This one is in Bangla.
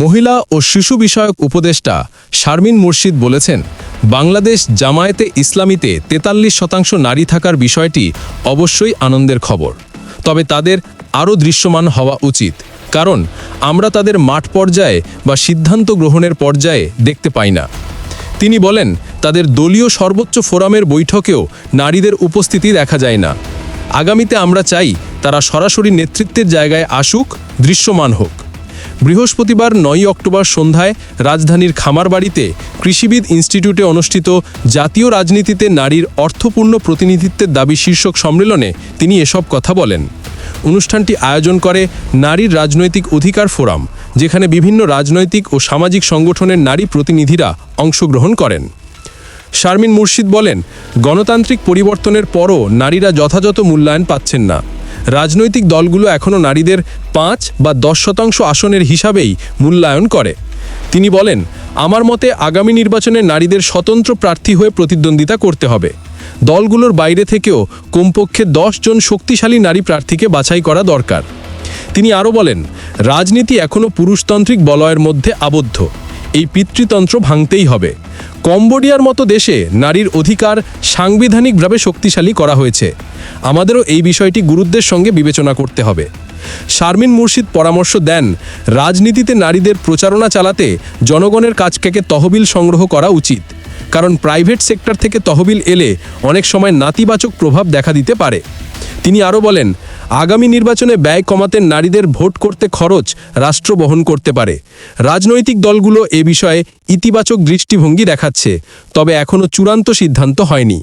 মহিলা ও শিশু বিষয়ক উপদেষ্টা শারমিন মুর্শিদ বলেছেন, বাংলাদেশ জামায়াতে ইসলামীতে তেতাল্লিশ শতাংশ নারী থাকার বিষয়টি অবশ্যই আনন্দের খবর। তবে তাদের আরও দৃশ্যমান হওয়া উচিত, কারণ আমরা তাদের মাঠ পর্যায়ে বা সিদ্ধান্ত গ্রহণের পর্যায়ে দেখতে পাই না। তিনি বলেন, তাদের দলীয় সর্বোচ্চ ফোরামের বৈঠকেও নারীদের উপস্থিতি দেখা যায় না। আগামীতে আমরা চাই তারা সরাসরি নেতৃত্বের জায়গায় আসুক, দৃশ্যমান হোক। বৃহস্পতিবার নয় অক্টোবর সন্ধ্যায় রাজধানীর খামারবাড়িতে কৃষিবিদ ইনস্টিটিউটে অনুষ্ঠিত জাতীয় রাজনীতিতে নারীর অর্থপূর্ণ প্রতিনিধিত্বের দাবি শীর্ষক সম্মেলনে তিনি এসব কথা বলেন। অনুষ্ঠানটি আয়োজন করে নারীর রাজনৈতিক অধিকার ফোরাম, যেখানে বিভিন্ন রাজনৈতিক ও সামাজিক সংগঠনের নারী প্রতিনিধিরা অংশগ্রহণ করেন। শারমিন মুর্শিদ বলেন, গণতান্ত্রিক পরিবর্তনের পরও নারীরা যথাযথ মূল্যায়ন পাচ্ছেন না। রাজনৈতিক দলগুলো এখনও নারীদের পাঁচ বা দশ শতাংশ আসনের হিসাবেই মূল্যায়ন করে। তিনি বলেন, আমার মতে আগামী নির্বাচনে নারীদের স্বতন্ত্র প্রার্থী হয়ে প্রতিদ্বন্দ্বিতা করতে হবে। দলগুলোর বাইরে থেকেও কমপক্ষে দশ জন শক্তিশালী নারী প্রার্থীকে বাছাই করা দরকার। তিনি আরও বলেন, রাজনীতি এখনও পুরুষতান্ত্রিক বলয়ের মধ্যে আবদ্ধ। এই পিতৃতন্ত্র ভাঙতেই হবে। কম্বোডিয়ার মতো দেশে নারীর অধিকার সাংবিধানিকভাবে শক্তিশালী করা হয়েছে। আমাদেরও এই বিষয়টি গুরুত্বের সঙ্গে বিবেচনা করতে হবে। শারমিন মুর্শিদ পরামর্শ দেন, রাজনীতিতে নারীদের প্রচারণা চালাতে জনগণের কাছ থেকে তহবিল সংগ্রহ করা উচিত, কারণ প্রাইভেট সেক্টর থেকে তহবিল এলে অনেক সময় নাতিবাচক প্রভাব দেখা দিতে পারে। তিনি আরও বলেন, আগামী নির্বাচনে ব্যয় কমাতে নারীদের ভোট করতে খরচ রাষ্ট্র বহন করতে পারে। রাজনৈতিক দলগুলো এ বিষয়ে ইতিবাচক দৃষ্টিভঙ্গি দেখাচ্ছে, তবে এখনও চূড়ান্ত সিদ্ধান্ত হয়নি।